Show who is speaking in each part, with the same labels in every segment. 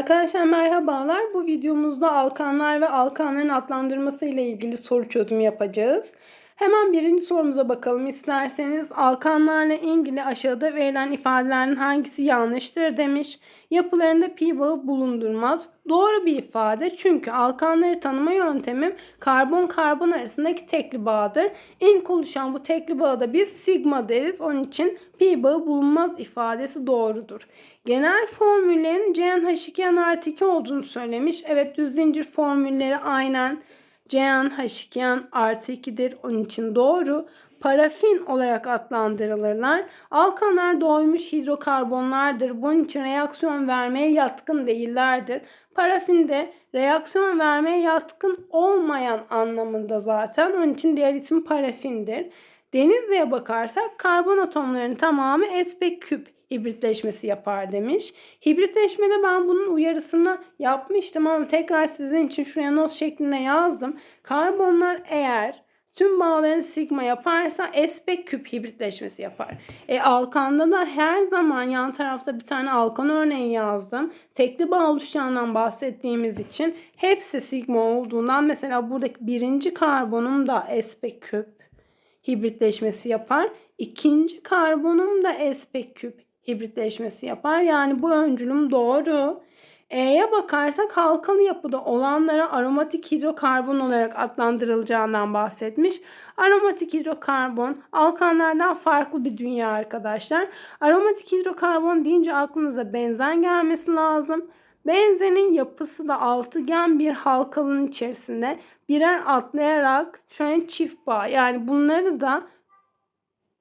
Speaker 1: Arkadaşlar merhabalar. Bu videomuzda alkanlar ve alkanların adlandırması ile ilgili soru çözümü yapacağız. Hemen birinci sorumuza bakalım isterseniz. Alkanlarla ilgili aşağıda verilen ifadelerin hangisi yanlıştır demiş. Yapılarında pi bağı bulundurmaz. Doğru bir ifade çünkü alkanları tanıma yöntemim karbon karbon arasındaki tekli bağdır. İlk oluşan bu tekli bağı da biz sigma deriz. Onun için pi bağı bulunmaz ifadesi doğrudur. Genel formüllerin CnH2n artı 2 olduğunu söylemiş. Evet düz zincir formülleri aynen CnH2n artı 2'dir. Onun için doğru. Parafin olarak adlandırılırlar. Alkanlar doymuş hidrokarbonlardır. Bunun için reaksiyon vermeye yatkın değillerdir. Parafin de reaksiyon vermeye yatkın olmayan anlamında zaten. Onun için diğer isim parafindir. Denizli'ye bakarsak karbon atomlarının tamamı sp küp hibritleşmesi yapar demiş. Hibritleşmede ben bunun uyarısını yapmıştım ama tekrar sizin için şuraya not şeklinde yazdım. Karbonlar eğer tüm bağların sigma yaparsa sp küp hibritleşmesi yapar. E alkanda da her zaman yan tarafta bir tane alkan örneği yazdım. Tekli bağ oluşacağından bahsettiğimiz için hepsi sigma olduğundan mesela buradaki birinci karbonum da sp küp hibritleşmesi yapar. İkinci karbonum da sp küp hibritleşmesi yapar. Yani bu öncülüm doğru. E'ye bakarsak halkalı yapıda olanlara aromatik hidrokarbon olarak adlandırılacağından bahsetmiş. Aromatik hidrokarbon alkanlardan farklı bir dünya arkadaşlar. Aromatik hidrokarbon deyince aklınıza benzen gelmesi lazım. Benzenin yapısı da altıgen bir halkalının içerisinde birer atlayarak şöyle çift bağ yani bunları da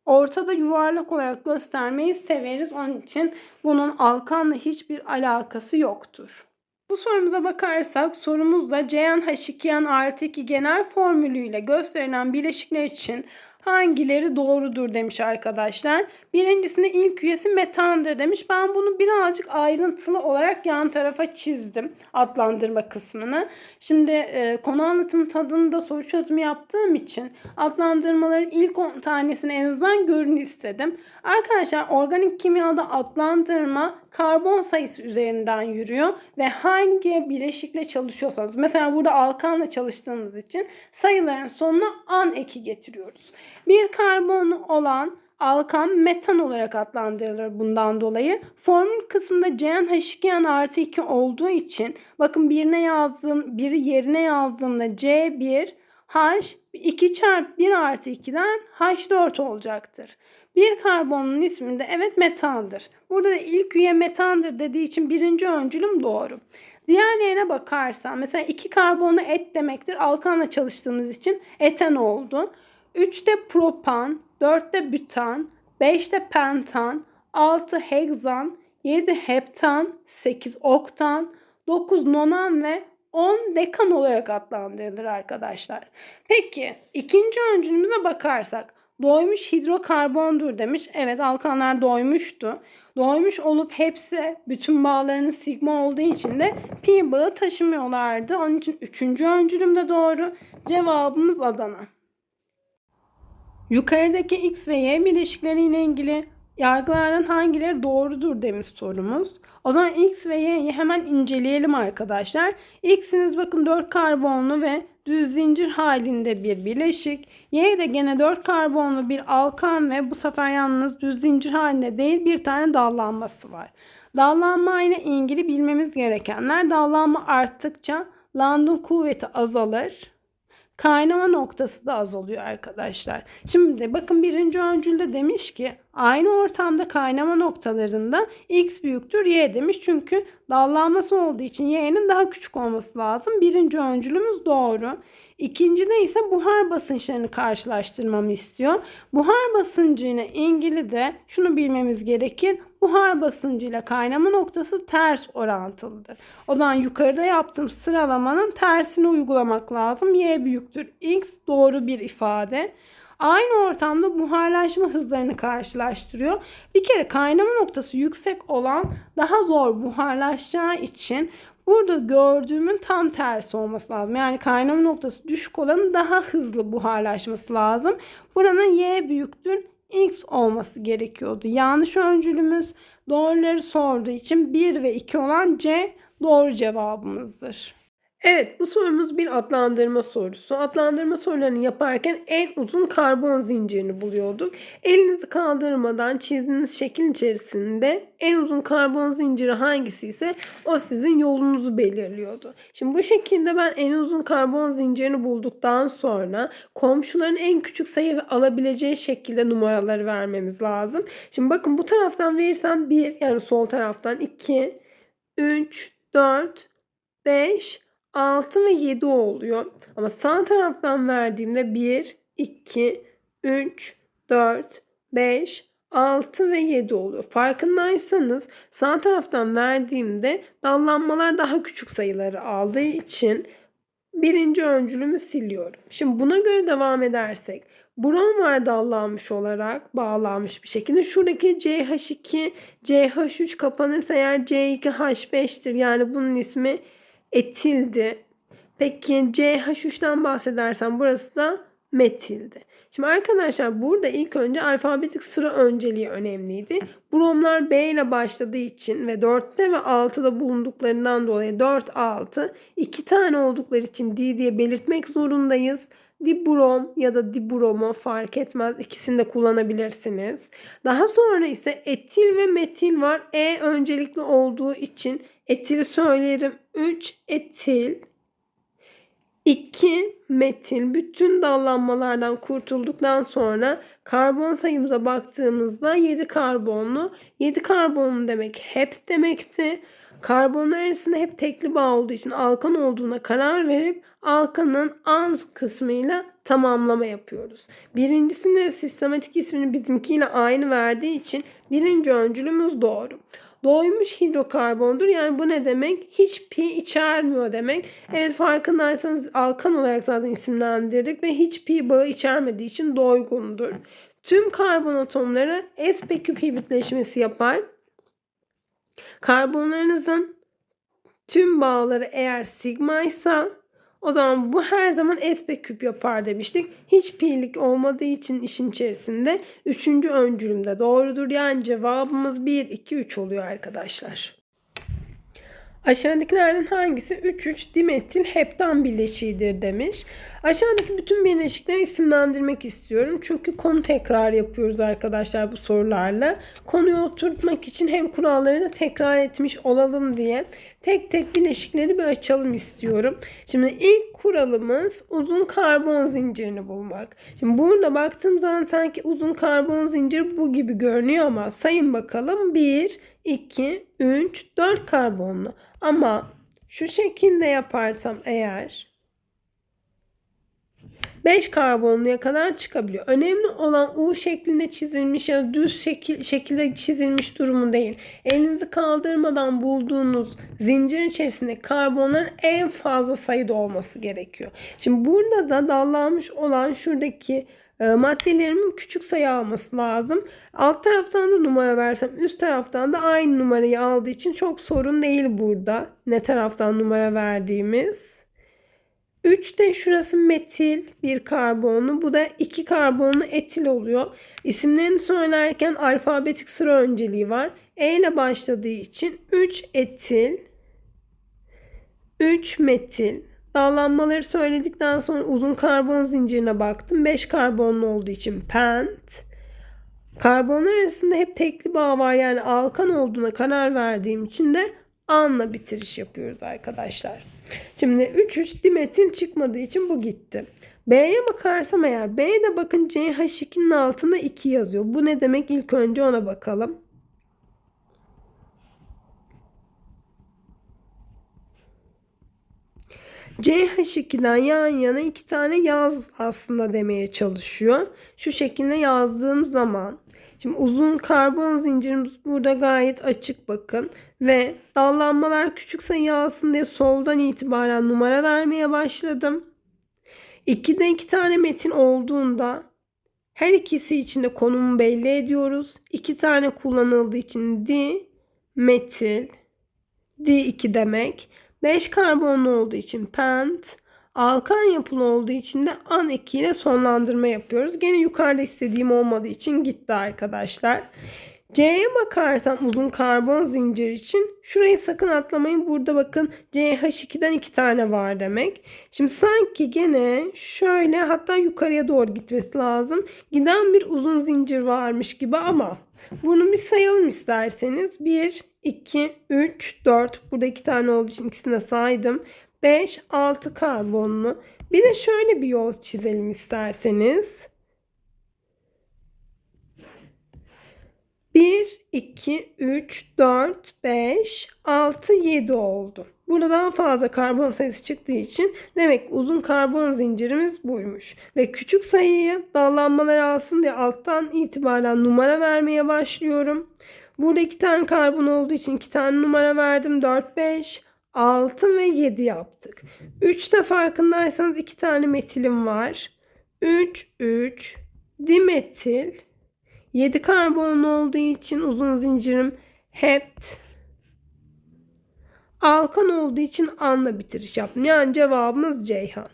Speaker 1: ortada yuvarlak olarak göstermeyi severiz. Onun için bunun alkanla hiçbir alakası yoktur. Bu sorumuza bakarsak sorumuzda CnH2n artı 2 genel formülüyle gösterilen bileşikler için hangileri doğrudur demiş arkadaşlar. Birincisinde ilk üyesi metandır demiş. Ben bunu birazcık ayrıntılı olarak yan tarafa çizdim adlandırma kısmını. Şimdi e, konu anlatım tadında soru çözümü yaptığım için adlandırmaların ilk 10 tanesini en azından görün istedim. Arkadaşlar organik kimyada adlandırma karbon sayısı üzerinden yürüyor ve hangi bileşikle çalışıyorsanız mesela burada alkanla çalıştığımız için sayıların sonuna an eki getiriyoruz. Bir karbonu olan alkan metan olarak adlandırılır bundan dolayı. Formül kısmında CnH2n artı 2 olduğu için bakın birine yazdığım, biri yerine yazdığımda C1 H 2 çarpı 1 artı 2'den H4 olacaktır. Bir karbonun ismi de evet metandır. Burada da ilk üye metandır dediği için birinci öncülüm doğru. Diğerlerine bakarsam mesela iki karbonlu et demektir. Alkanla çalıştığımız için eten oldu. 3'te propan, 4'te bütan, 5'te pentan, 6 hegzan, 7 heptan, 8 oktan, 9 nonan ve 10 dekan olarak adlandırılır arkadaşlar. Peki ikinci öncülümüze bakarsak doymuş hidrokarbondur demiş. Evet alkanlar doymuştu. Doymuş olup hepsi bütün bağlarının sigma olduğu için de pi bağı taşımıyorlardı. Onun için üçüncü öncülüm de doğru. Cevabımız Adana. Yukarıdaki X ve Y bileşikleriyle ilgili yargılardan hangileri doğrudur demiş sorumuz. O zaman X ve Y'yi hemen inceleyelim arkadaşlar. X'iniz bakın 4 karbonlu ve düz zincir halinde bir bileşik. Y de gene 4 karbonlu bir alkan ve bu sefer yalnız düz zincir halinde değil bir tane dallanması var. Dallanma ile ilgili bilmemiz gerekenler dallanma arttıkça Landon kuvveti azalır kaynama noktası da azalıyor arkadaşlar. Şimdi bakın birinci öncülde demiş ki aynı ortamda kaynama noktalarında x büyüktür y demiş. Çünkü dallanması olduğu için y'nin daha küçük olması lazım. Birinci öncülümüz doğru. İkincide ise buhar basınçlarını karşılaştırmamı istiyor. Buhar basıncı ile ilgili de şunu bilmemiz gerekir. Buhar basıncı ile kaynama noktası ters orantılıdır. O zaman yukarıda yaptığım sıralamanın tersini uygulamak lazım. Y büyüktür. X doğru bir ifade. Aynı ortamda buharlaşma hızlarını karşılaştırıyor. Bir kere kaynama noktası yüksek olan daha zor buharlaşacağı için Burada gördüğümün tam tersi olması lazım. Yani kaynama noktası düşük olanın daha hızlı buharlaşması lazım. Buranın y büyüktür x olması gerekiyordu. Yanlış öncülümüz doğruları sorduğu için 1 ve 2 olan C doğru cevabımızdır. Evet bu sorumuz bir adlandırma sorusu. Adlandırma sorularını yaparken en uzun karbon zincirini buluyorduk. Elinizi kaldırmadan çizdiğiniz şekil içerisinde en uzun karbon zinciri hangisi ise o sizin yolunuzu belirliyordu. Şimdi bu şekilde ben en uzun karbon zincirini bulduktan sonra komşuların en küçük sayı alabileceği şekilde numaraları vermemiz lazım. Şimdi bakın bu taraftan verirsem 1 yani sol taraftan 2, 3, 4, 5, 6 ve 7 oluyor. Ama sağ taraftan verdiğimde 1, 2, 3, 4, 5, 6 ve 7 oluyor. Farkındaysanız sağ taraftan verdiğimde dallanmalar daha küçük sayıları aldığı için birinci öncülümü siliyorum. Şimdi buna göre devam edersek brom var dallanmış olarak bağlanmış bir şekilde. Şuradaki CH2, CH3 kapanırsa eğer C2H5'tir. Yani bunun ismi etildi. Peki CH3'ten bahsedersem burası da metildi. Şimdi arkadaşlar burada ilk önce alfabetik sıra önceliği önemliydi. Bromlar B ile başladığı için ve 4'te ve 6'da bulunduklarından dolayı 4, 6 iki tane oldukları için D diye belirtmek zorundayız. Dibrom ya da dibromo fark etmez. İkisini de kullanabilirsiniz. Daha sonra ise etil ve metil var. E öncelikli olduğu için etili söylerim. 3 etil 2 metil bütün dallanmalardan kurtulduktan sonra karbon sayımıza baktığımızda 7 karbonlu. 7 karbonlu demek hep demekti. Karbonlar arasında hep tekli bağ olduğu için alkan olduğuna karar verip alkanın an kısmıyla tamamlama yapıyoruz. Birincisinde sistematik ismini bizimkiyle aynı verdiği için birinci öncülümüz doğru. Doymuş hidrokarbondur. Yani bu ne demek? Hiç pi içermiyor demek. Evet farkındaysanız alkan olarak zaten isimlendirdik ve hiç pi bağı içermediği için doygundur. Tüm karbon atomları sp pi bitleşmesi yapar. Karbonlarınızın tüm bağları eğer sigma ise o zaman bu her zaman s küp yapar demiştik. Hiç pi'lik olmadığı için işin içerisinde üçüncü öncülümde doğrudur. Yani cevabımız 1, 2, 3 oluyor arkadaşlar. Aşağıdakilerden hangisi 3,3 dimetil heptan bileşiğidir demiş. Aşağıdaki bütün bileşikleri isimlendirmek istiyorum. Çünkü konu tekrar yapıyoruz arkadaşlar bu sorularla. Konuyu oturtmak için hem kuralları da tekrar etmiş olalım diye tek tek bileşikleri bir açalım istiyorum. Şimdi ilk kuralımız uzun karbon zincirini bulmak. Şimdi burada baktığım zaman sanki uzun karbon zincir bu gibi görünüyor ama sayın bakalım 1, 2, 3, 4 karbonlu. Ama şu şekilde yaparsam eğer 5 karbonluya kadar çıkabiliyor. Önemli olan U şeklinde çizilmiş ya da düz şekil, şekilde çizilmiş durumu değil. Elinizi kaldırmadan bulduğunuz zincir içerisinde karbonların en fazla sayıda olması gerekiyor. Şimdi burada da dallanmış olan şuradaki e, maddelerimin küçük sayı alması lazım. Alt taraftan da numara versem üst taraftan da aynı numarayı aldığı için çok sorun değil burada. Ne taraftan numara verdiğimiz. 3 de şurası metil bir karbonlu. Bu da 2 karbonlu etil oluyor. İsimlerini söylerken alfabetik sıra önceliği var. E ile başladığı için 3 etil 3 metil Dallanmaları söyledikten sonra uzun karbon zincirine baktım. 5 karbonlu olduğu için pent. Karbonlar arasında hep tekli bağ var. Yani alkan olduğuna karar verdiğim için de anla bitiriş yapıyoruz arkadaşlar. Şimdi 3-3 dimetil çıkmadığı için bu gitti. B'ye bakarsam eğer B'de bakın CH2'nin altında 2 yazıyor. Bu ne demek? İlk önce ona bakalım. CH2'den yan yana iki tane yaz aslında demeye çalışıyor. Şu şekilde yazdığım zaman şimdi uzun karbon zincirimiz burada gayet açık bakın ve dallanmalar küçük sayı alsın diye soldan itibaren numara vermeye başladım. 2'de iki tane metin olduğunda her ikisi için de konumu belli ediyoruz. İki tane kullanıldığı için di metil D2 demek. 5 karbonlu olduğu için pent, alkan yapılı olduğu için de an eki ile sonlandırma yapıyoruz. Gene yukarıda istediğim olmadığı için gitti arkadaşlar. C'ye bakarsam uzun karbon zincir için şurayı sakın atlamayın. Burada bakın CH2'den iki tane var demek. Şimdi sanki gene şöyle hatta yukarıya doğru gitmesi lazım. Giden bir uzun zincir varmış gibi ama bunu bir sayalım isterseniz. 1, 2, 3, 4. Burada iki tane olduğu için ikisini de saydım. 5, 6 karbonlu. Bir de şöyle bir yol çizelim isterseniz. 1, 2, 3, 4, 5, 6, 7 oldu. Burada daha fazla karbon sayısı çıktığı için demek uzun karbon zincirimiz buymuş. Ve küçük sayıyı dallanmalar alsın diye alttan itibaren numara vermeye başlıyorum. Burada iki tane karbon olduğu için iki tane numara verdim. 4, 5, 6 ve 7 yaptık. 3'te farkındaysanız iki tane metilim var. 3, 3, dimetil, 7 karbonlu olduğu için uzun zincirim hept. Alkan olduğu için anla bitiriş yaptım. Yani cevabımız Ceyhan.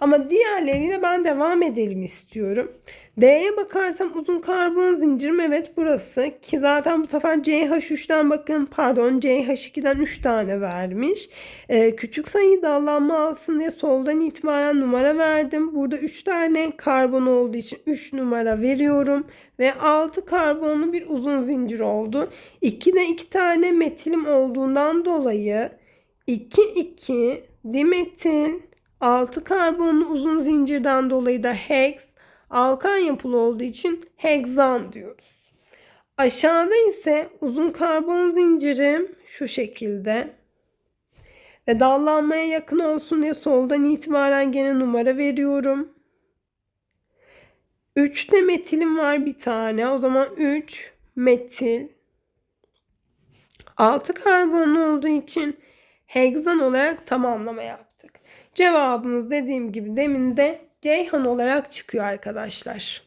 Speaker 1: Ama diğerleriyle ben devam edelim istiyorum. D'ye bakarsam uzun karbon zincirim evet burası. Ki zaten bu sefer CH3'ten bakın pardon CH2'den 3 tane vermiş. Ee, küçük sayıyı dallanma alsın diye soldan itibaren numara verdim. Burada 3 tane karbon olduğu için 3 numara veriyorum. Ve 6 karbonlu bir uzun zincir oldu. 2 de 2 tane metilim olduğundan dolayı 2 2 dimetil 6 karbonlu uzun zincirden dolayı da hex alkan yapılı olduğu için hexan diyoruz. Aşağıda ise uzun karbon zincirim şu şekilde. Ve dallanmaya yakın olsun diye soldan itibaren gene numara veriyorum. 3 de metilim var bir tane. O zaman 3 metil. 6 karbonlu olduğu için hexan olarak tamamlama yaptık. Cevabımız dediğim gibi demin de Ceyhan olarak çıkıyor arkadaşlar.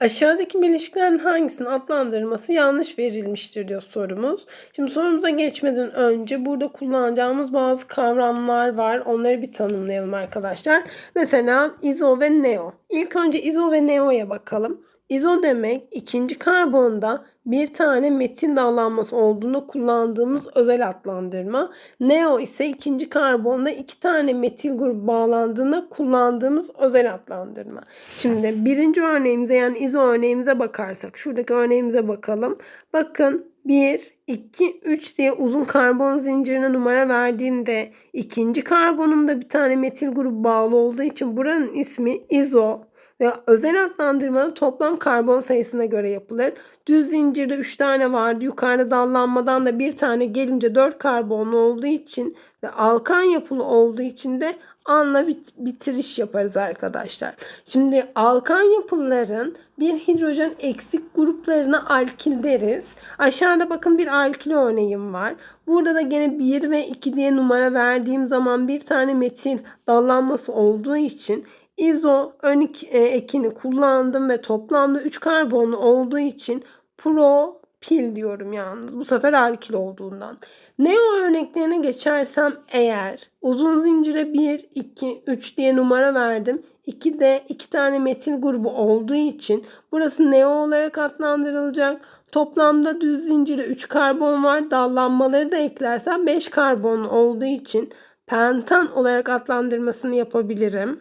Speaker 1: Aşağıdaki bileşiklerin hangisinin adlandırılması yanlış verilmiştir diyor sorumuz. Şimdi sorumuza geçmeden önce burada kullanacağımız bazı kavramlar var. Onları bir tanımlayalım arkadaşlar. Mesela izo ve neo. İlk önce izo ve neo'ya bakalım. İzo demek ikinci karbonda bir tane metil dallanması olduğunda kullandığımız özel adlandırma. Neo ise ikinci karbonda iki tane metil grubu bağlandığında kullandığımız özel adlandırma. Şimdi birinci örneğimize yani izo örneğimize bakarsak şuradaki örneğimize bakalım. Bakın 1, 2, 3 diye uzun karbon zincirine numara verdiğimde ikinci karbonumda bir tane metil grubu bağlı olduğu için buranın ismi izo ve özel adlandırma toplam karbon sayısına göre yapılır. Düz zincirde 3 tane vardı. Yukarıda dallanmadan da bir tane gelince 4 karbonlu olduğu için ve alkan yapılı olduğu için de anla bit bitiriş yaparız arkadaşlar. Şimdi alkan yapıların bir hidrojen eksik gruplarına alkil deriz. Aşağıda bakın bir alkil örneğim var. Burada da gene 1 ve 2 diye numara verdiğim zaman bir tane metil dallanması olduğu için izo ön e, ekini kullandım ve toplamda 3 karbonlu olduğu için propil diyorum yalnız. Bu sefer alkil olduğundan. Neo örneklerine geçersem eğer uzun zincire 1, 2, 3 diye numara verdim. 2 de 2 tane metil grubu olduğu için burası neo olarak adlandırılacak. Toplamda düz zincire 3 karbon var. Dallanmaları da eklersem 5 karbon olduğu için pentan olarak adlandırmasını yapabilirim.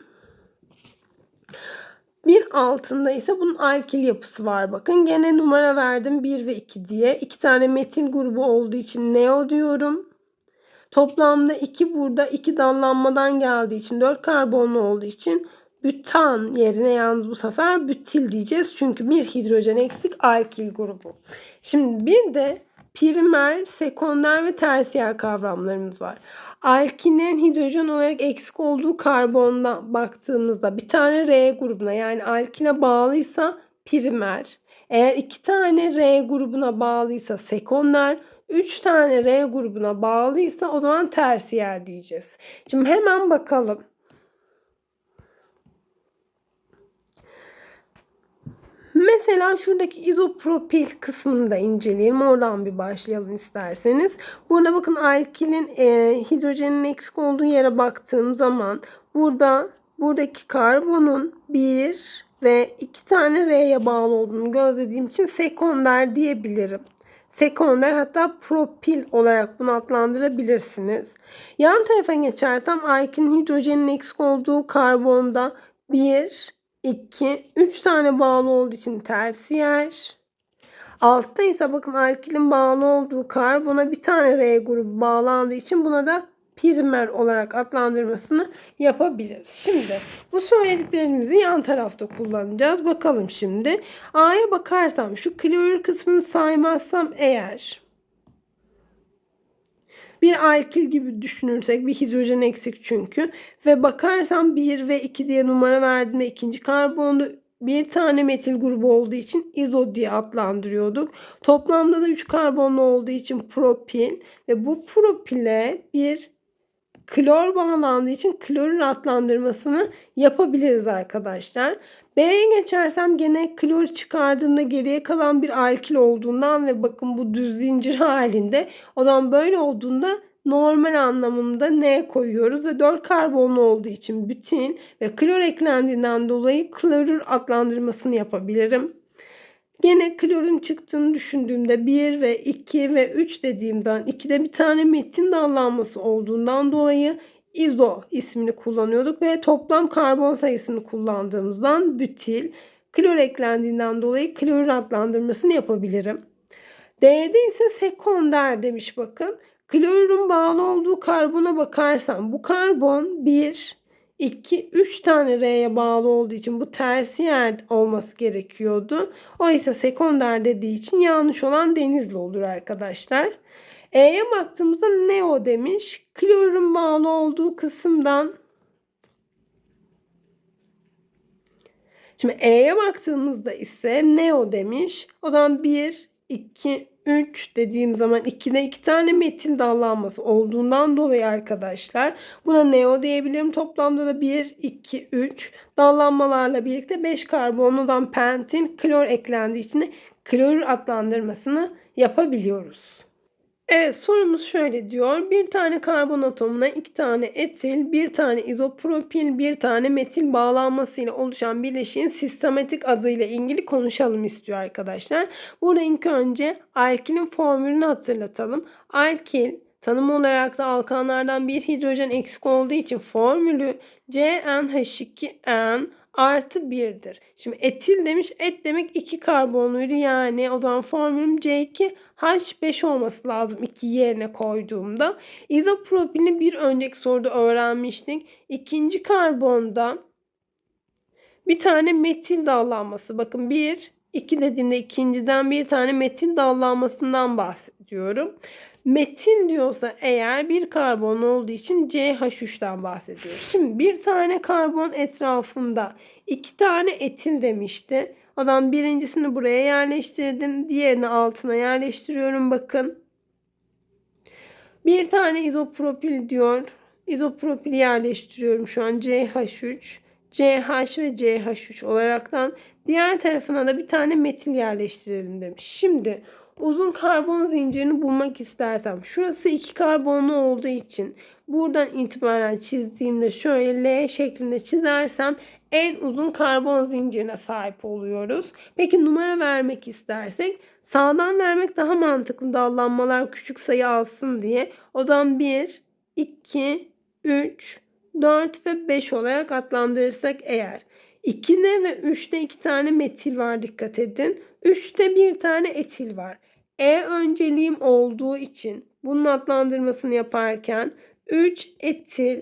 Speaker 1: Bir altında ise bunun alkil yapısı var. Bakın gene numara verdim 1 ve 2 diye. 2 tane metil grubu olduğu için neo diyorum. Toplamda 2 burada 2 dallanmadan geldiği için 4 karbonlu olduğu için bütan yerine yalnız bu sefer bütil diyeceğiz. Çünkü bir hidrojen eksik alkil grubu. Şimdi bir de primer, sekonder ve tersiyer kavramlarımız var. Alkinlerin hidrojen olarak eksik olduğu karbonda baktığımızda bir tane R grubuna yani alkine bağlıysa primer. Eğer iki tane R grubuna bağlıysa sekonder. 3 tane R grubuna bağlıysa o zaman tersiyer diyeceğiz. Şimdi hemen bakalım. Mesela şuradaki izopropil kısmını da inceleyelim. Oradan bir başlayalım isterseniz. Burada bakın alkilin e, hidrojenin eksik olduğu yere baktığım zaman burada buradaki karbonun 1, ve iki tane R'ye bağlı olduğunu gözlediğim için sekonder diyebilirim. Sekonder hatta propil olarak bunu adlandırabilirsiniz. Yan tarafa geçersem alkilin hidrojenin eksik olduğu karbonda 1, 2, 3 tane bağlı olduğu için tersiyer. Altta ise bakın alkilin bağlı olduğu karbona bir tane R grubu bağlandığı için buna da primer olarak adlandırmasını yapabiliriz. Şimdi bu söylediklerimizi yan tarafta kullanacağız. Bakalım şimdi. A'ya bakarsam şu klorür kısmını saymazsam eğer bir alkil gibi düşünürsek bir hidrojen eksik çünkü ve bakarsam 1 ve 2 diye numara verdiğimde ikinci karbonda bir tane metil grubu olduğu için izo diye adlandırıyorduk. Toplamda da 3 karbonlu olduğu için propil ve bu propile bir klor bağlandığı için klorür adlandırmasını yapabiliriz arkadaşlar. B'ye geçersem gene klor çıkardığımda geriye kalan bir alkil olduğundan ve bakın bu düz zincir halinde o zaman böyle olduğunda normal anlamında N koyuyoruz ve 4 karbonlu olduğu için bütün ve klor eklendiğinden dolayı klorür adlandırmasını yapabilirim. Gene klorun çıktığını düşündüğümde 1 ve 2 ve 3 dediğimden 2'de bir tane metin dallanması olduğundan dolayı izo ismini kullanıyorduk ve toplam karbon sayısını kullandığımızdan bütil klor eklendiğinden dolayı klorür adlandırmasını yapabilirim. D'de ise sekonder demiş bakın. Klorürün bağlı olduğu karbona bakarsam bu karbon 1, 2, 3 tane R'ye bağlı olduğu için bu tersiyer olması gerekiyordu. O ise sekonder dediği için yanlış olan denizli olur arkadaşlar. E'ye baktığımızda neo demiş. Klorun bağlı olduğu kısımdan Şimdi E'ye baktığımızda ise neo demiş. O zaman 1, 2, 3 dediğim zaman 2'de 2 tane metil dallanması olduğundan dolayı arkadaşlar buna neo diyebilirim. Toplamda da 1, 2, 3 dallanmalarla birlikte 5 karbonludan pentil klor eklendiği için klorür adlandırmasını yapabiliyoruz. Evet sorumuz şöyle diyor. Bir tane karbon atomuna iki tane etil, bir tane izopropil, bir tane metil bağlanmasıyla oluşan bileşiğin sistematik adıyla ilgili konuşalım istiyor arkadaşlar. Burada ilk önce alkilin formülünü hatırlatalım. Alkil tanım olarak da alkanlardan bir hidrojen eksik olduğu için formülü CnH2n artı 1'dir. Şimdi etil demiş. Et demek 2 karbonluydu. Yani o zaman formülüm C2H5 olması lazım 2 yerine koyduğumda. İzopropilini bir önceki soruda öğrenmiştik. İkinci karbonda bir tane metil dallanması. Bakın 1, 2 dediğimde ikinciden bir tane metil dallanmasından bahsediyorum. Metil diyorsa eğer bir karbon olduğu için CH3'ten bahsediyoruz. Şimdi bir tane karbon etrafında iki tane etil demişti. Adam birincisini buraya yerleştirdim. Diğerini altına yerleştiriyorum bakın. Bir tane izopropil diyor. İzopropil yerleştiriyorum şu an CH3. CH ve CH3 olaraktan diğer tarafına da bir tane metil yerleştirelim demiş. Şimdi uzun karbon zincirini bulmak istersem şurası iki karbonlu olduğu için buradan itibaren çizdiğimde şöyle L şeklinde çizersem en uzun karbon zincirine sahip oluyoruz. Peki numara vermek istersek sağdan vermek daha mantıklı dallanmalar küçük sayı alsın diye. O zaman 1, 2, 3, 4 ve 5 olarak adlandırırsak eğer 2'de ve 3'te 2 tane metil var dikkat edin. 3'te bir tane etil var. E önceliğim olduğu için bunun adlandırmasını yaparken 3 etil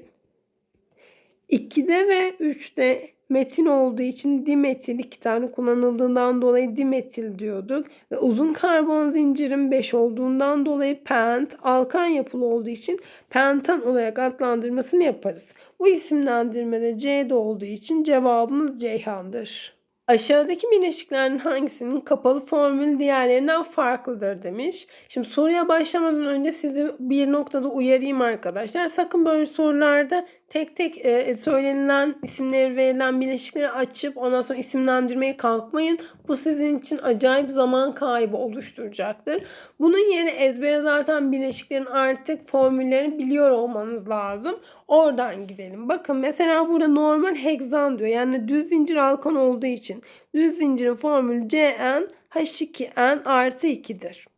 Speaker 1: 2'de ve 3'te metin olduğu için dimetil iki tane kullanıldığından dolayı dimetil diyorduk. Ve uzun karbon zincirin 5 olduğundan dolayı pent, alkan yapılı olduğu için pentan olarak adlandırmasını yaparız. Bu isimlendirmede C'de olduğu için cevabımız Ceyhan'dır. Aşağıdaki bileşiklerin hangisinin kapalı formül diğerlerinden farklıdır demiş. Şimdi soruya başlamadan önce sizi bir noktada uyarayım arkadaşlar. Sakın böyle sorularda tek tek e, söylenilen isimleri verilen bileşikleri açıp ondan sonra isimlendirmeye kalkmayın. Bu sizin için acayip zaman kaybı oluşturacaktır. Bunun yerine ezbere zaten bileşiklerin artık formüllerini biliyor olmanız lazım. Oradan gidelim. Bakın mesela burada normal hexan diyor. Yani düz zincir alkan olduğu için düz zincirin formülü Cn H2n artı 2'dir.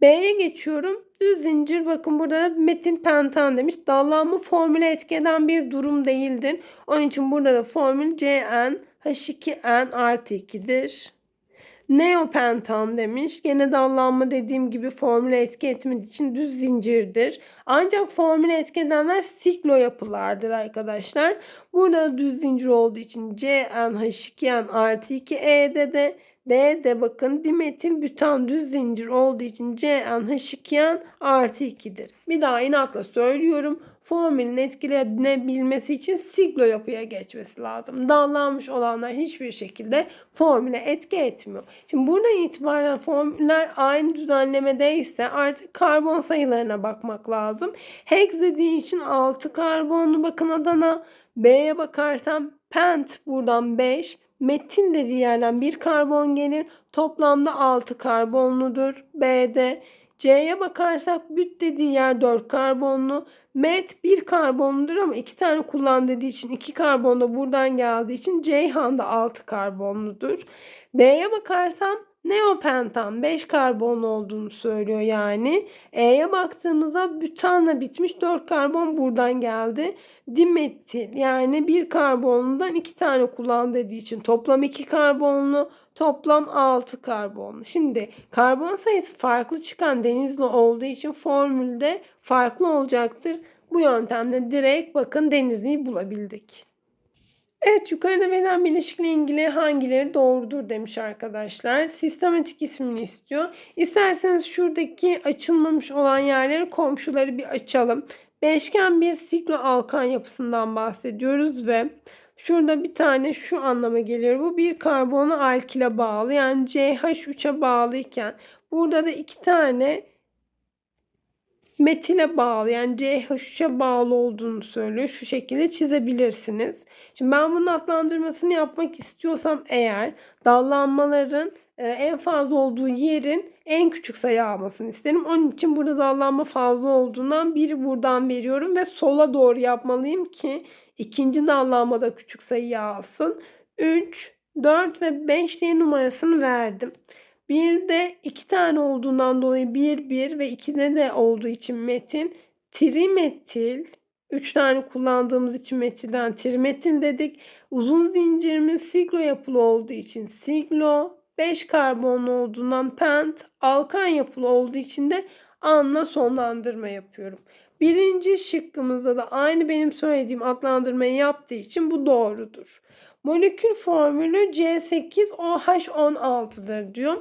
Speaker 1: B'ye geçiyorum. Düz zincir bakın burada da metil pentan demiş. Dallanma formüle etki eden bir durum değildir. Onun için burada da formül Cn H2n artı 2'dir. Neopentan demiş. Gene dallanma dediğim gibi formüle etki etmediği için düz zincirdir. Ancak formüle etki edenler siklo yapılardır arkadaşlar. Burada düz zincir olduğu için CnH2n artı 2E'de de D de bakın dimetil bütan düz zincir olduğu için CnH2n artı 2'dir. Bir daha inatla söylüyorum. Formülün etkilenebilmesi için siglo yapıya geçmesi lazım. Dallanmış olanlar hiçbir şekilde formüle etki etmiyor. Şimdi buradan itibaren formüller aynı düzenlemedeyse artık karbon sayılarına bakmak lazım. Hex dediği için 6 karbonlu bakın Adana. B'ye bakarsam pent buradan 5. Metin dediği yerden bir karbon gelir. Toplamda 6 karbonludur B'de. C'ye bakarsak büt dediği yer 4 karbonlu. Met 1 karbonludur ama 2 tane kullan dediği için 2 karbon da buradan geldiği için Ceyhan da 6 karbonludur. D'ye bakarsam neopentan 5 karbonlu olduğunu söylüyor yani. E'ye baktığımızda bütanla bitmiş 4 karbon buradan geldi. Dimetil yani 1 karbonludan 2 tane kullan dediği için toplam 2 karbonlu toplam 6 karbonlu. Şimdi karbon sayısı farklı çıkan denizli olduğu için formülde farklı olacaktır. Bu yöntemde direkt bakın denizliyi bulabildik. Evet yukarıda verilen bileşikle ilgili hangileri doğrudur demiş arkadaşlar. Sistematik ismini istiyor. İsterseniz şuradaki açılmamış olan yerleri komşuları bir açalım. Beşgen bir siklo alkan yapısından bahsediyoruz ve şurada bir tane şu anlama geliyor. Bu bir karbonu alkile bağlı yani CH3'e bağlı iken burada da iki tane metile bağlı yani CH3'e bağlı olduğunu söylüyor. Şu şekilde çizebilirsiniz. Şimdi ben bunun adlandırmasını yapmak istiyorsam eğer dallanmaların e, en fazla olduğu yerin en küçük sayı almasını isterim. Onun için burada dallanma fazla olduğundan biri buradan veriyorum ve sola doğru yapmalıyım ki ikinci dallanmada küçük sayı alsın. 3, 4 ve 5 diye numarasını verdim. Bir de iki tane olduğundan dolayı 1, 1 ve 2'de de olduğu için metin trimetil 3 tane kullandığımız için metilden trimetil dedik. Uzun zincirimiz siglo yapılı olduğu için siglo 5 karbonlu olduğundan pent alkan yapılı olduğu için de anla sonlandırma yapıyorum. Birinci şıkkımızda da aynı benim söylediğim adlandırmayı yaptığı için bu doğrudur. Molekül formülü C8OH16'dır diyor.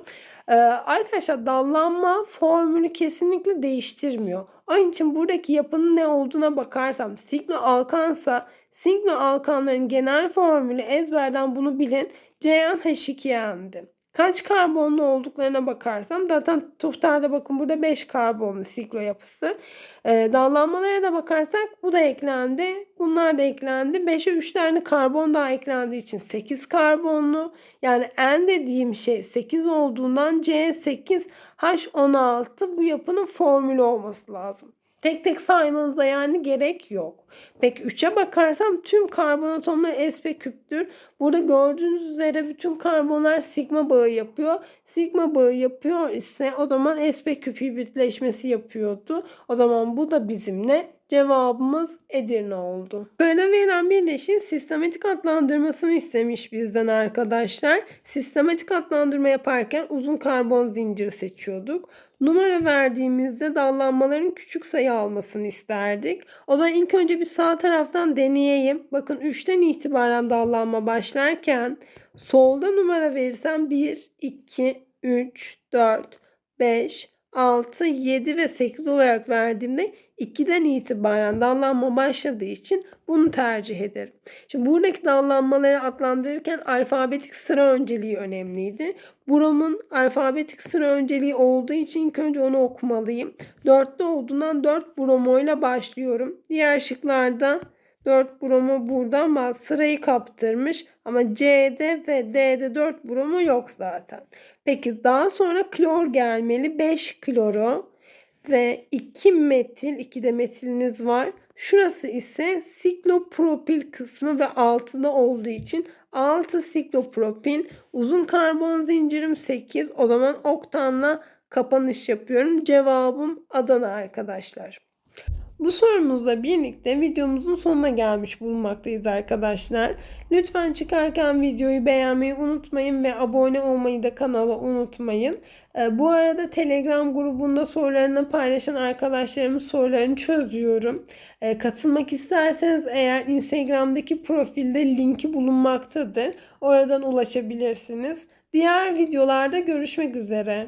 Speaker 1: Ee, arkadaşlar dallanma formülü kesinlikle değiştirmiyor. Onun için buradaki yapının ne olduğuna bakarsam signo alkansa signo alkanların genel formülü ezberden bunu bilin. CnH2n'di. Kaç karbonlu olduklarına bakarsam zaten totalde bakın burada 5 karbonlu siklo yapısı. E, dallanmalara da bakarsak bu da eklendi. Bunlar da eklendi. 5'e 3 tane karbon daha eklendiği için 8 karbonlu. Yani N dediğim şey 8 olduğundan C8H16 bu yapının formülü olması lazım. Tek tek saymanıza yani gerek yok. Peki 3'e bakarsam tüm karbon atomları sp küptür. Burada gördüğünüz üzere bütün karbonlar sigma bağı yapıyor. Sigma bağı yapıyor ise o zaman sp küp hibritleşmesi yapıyordu. O zaman bu da bizimle Cevabımız Edirne oldu. Böyle verilen birleşin sistematik adlandırmasını istemiş bizden arkadaşlar. Sistematik adlandırma yaparken uzun karbon zinciri seçiyorduk. Numara verdiğimizde dallanmaların küçük sayı almasını isterdik. O zaman ilk önce bir sağ taraftan deneyeyim. Bakın 3'ten itibaren dallanma başlarken solda numara verirsem 1, 2, 3, 4, 5, 6, 7 ve 8 olarak verdiğimde 2'den itibaren dallanma başladığı için bunu tercih ederim. Şimdi buradaki dallanmaları adlandırırken alfabetik sıra önceliği önemliydi. Brom'un alfabetik sıra önceliği olduğu için ilk önce onu okumalıyım. 4'te olduğundan 4 bromo ile başlıyorum. Diğer şıklarda 4 bromo buradan baz sırayı kaptırmış ama C'de ve D'de 4 bromo yok zaten. Peki daha sonra klor gelmeli 5 kloro ve 2 metil 2 de metiliniz var. Şurası ise siklopropil kısmı ve 6'da olduğu için 6 siklopropil uzun karbon zincirim 8 o zaman oktanla kapanış yapıyorum. Cevabım Adana arkadaşlar. Bu sorumuzla birlikte videomuzun sonuna gelmiş bulunmaktayız arkadaşlar. Lütfen çıkarken videoyu beğenmeyi unutmayın ve abone olmayı da kanala unutmayın. Ee, Bu arada Telegram grubunda sorularını paylaşan arkadaşlarımın sorularını çözüyorum. Ee, Katılmak isterseniz eğer Instagram'daki profilde linki bulunmaktadır. Oradan ulaşabilirsiniz. Diğer videolarda görüşmek üzere.